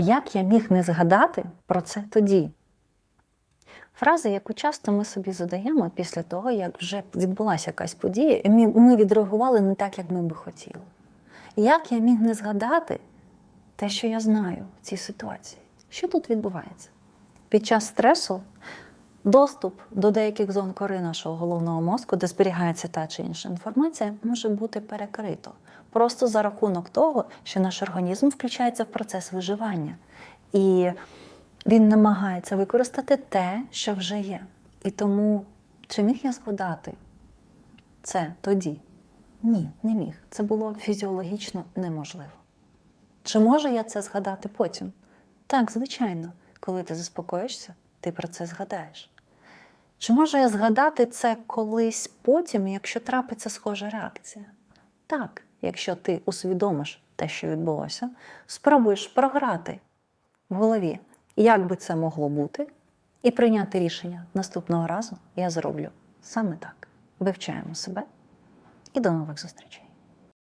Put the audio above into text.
Як я міг не згадати про це тоді? Фраза, яку часто ми собі задаємо після того, як вже відбулася якась подія, і ми- відреагували не так, як ми би хотіли. Як я міг не згадати те, що я знаю в цій ситуації? Що тут відбувається? Під час стресу доступ до деяких зон кори нашого головного мозку, де зберігається та чи інша інформація, може бути перекрито. Просто за рахунок того, що наш організм включається в процес виживання. І він намагається використати те, що вже є. І тому, чи міг я згадати це тоді? Ні, не міг. Це було фізіологічно неможливо. Чи можу я це згадати потім? Так, звичайно, коли ти заспокоїшся, ти про це згадаєш. Чи можу я згадати це колись потім, якщо трапиться схожа реакція? Так, якщо ти усвідомиш те, що відбулося, спробуєш програти в голові, як би це могло бути, і прийняти рішення наступного разу я зроблю саме так. Вивчаємо себе і до нових зустрічей.